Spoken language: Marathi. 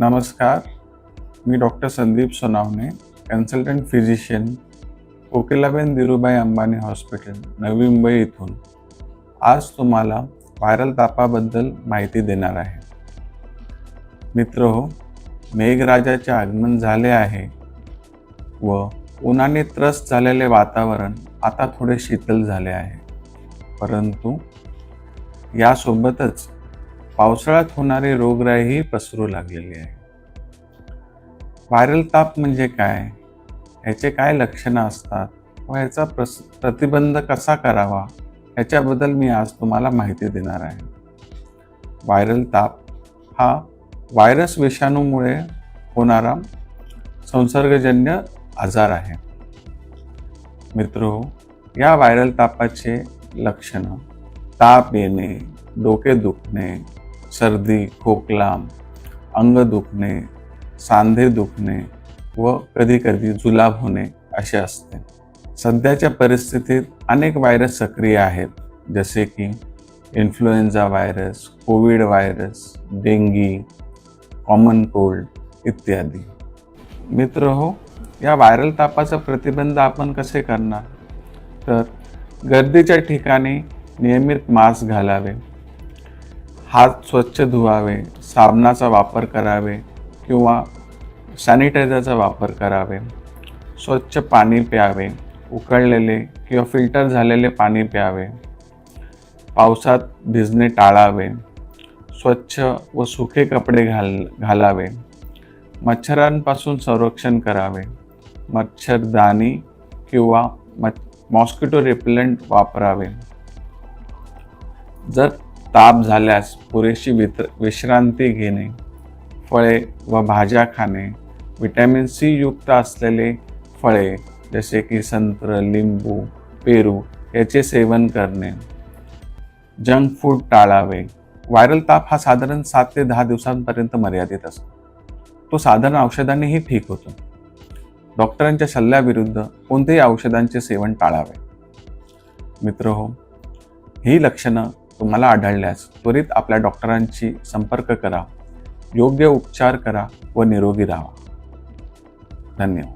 नमस्कार मी doctor Sandeep Sonawane consultant physician Kokilaben Dhirubhai Ambani hospital Navi Mumbai इथून. आज तुम्हाला व्हायरल तापाबद्दल माहिती देणार आहे. मित्र हो मेघराजाचे आगमन झाले आहे व उन्हाने त्रस्त झालेले वातावरण आता थोडे शीतल झाले आहे. परंतु यासोबतच पावसाळ्यात होणारी रोगराईही पसरू लागलेली आहे. व्हायरल ताप म्हणजे काय? ह्याचे काय लक्षणं असतात? व ह्याचा प्रस प्रतिबंध कसा करावा? ह्याच्याबद्दल मी आज तुम्हाला माहिती देणार आहे. व्हायरल ताप हा व्हायरस विषाणूमुळे होणारा संसर्गजन्य आजार आहे. मित्र या व्हायरल तापाचे लक्षणं ताप येणे डोके दुखणे सर्दी खोकला अंग दुखणे सांधे दुखणे व कधीकधी जुलाब होणे असे असते. सध्याच्या परिस्थितीत अनेक व्हायरस सक्रिय आहेत जसे की influenza virus Covid virus dengue common cold इत्यादी. मित्र हो या व्हायरल तापाचा प्रतिबंध आपण कसे करणार? तर गर्दीच्या ठिकाणी नियमित मास्क घालावे. हात स्वच्छ धुवावे साबणाचा वापर करावे किंवा सॅनिटायझरचा वापर करावे. स्वच्छ पाणी प्यावे उकळलेले किंवा फिल्टर झालेले पाणी प्यावे. पावसात भिजणे टाळावे. स्वच्छ व सुखे कपडे घाल घालावे. मच्छरांपासून संरक्षण करावे. मच्छरदाणी किंवा मॉस्किटो रिपेलंट वापरावे. जर ताप झाल्यास पुरेशी वित विश्रांती घेणे फळे व भाज्या खाणे विटॅमिन सी युक्त असलेले फळे जसे की संत्र लिंबू पेरू याचे सेवन करणे. जंक फूड टाळावे. व्हायरल ताप हा साधारण सात ते दहा दिवसांपर्यंत मर्यादित असतो. तो साधारण औषधांनीही ठीक होतो. डॉक्टरांच्या सल्ल्याविरुद्ध कोणत्याही औषधांचे सेवन टाळावे. मित्र हो ही लक्षणं तुम्हाला आढळल्यास त्वरित आपल्या डॉक्टरांशी संपर्क करा. योग्य उपचार करा व निरोगी राहा. धन्यवाद.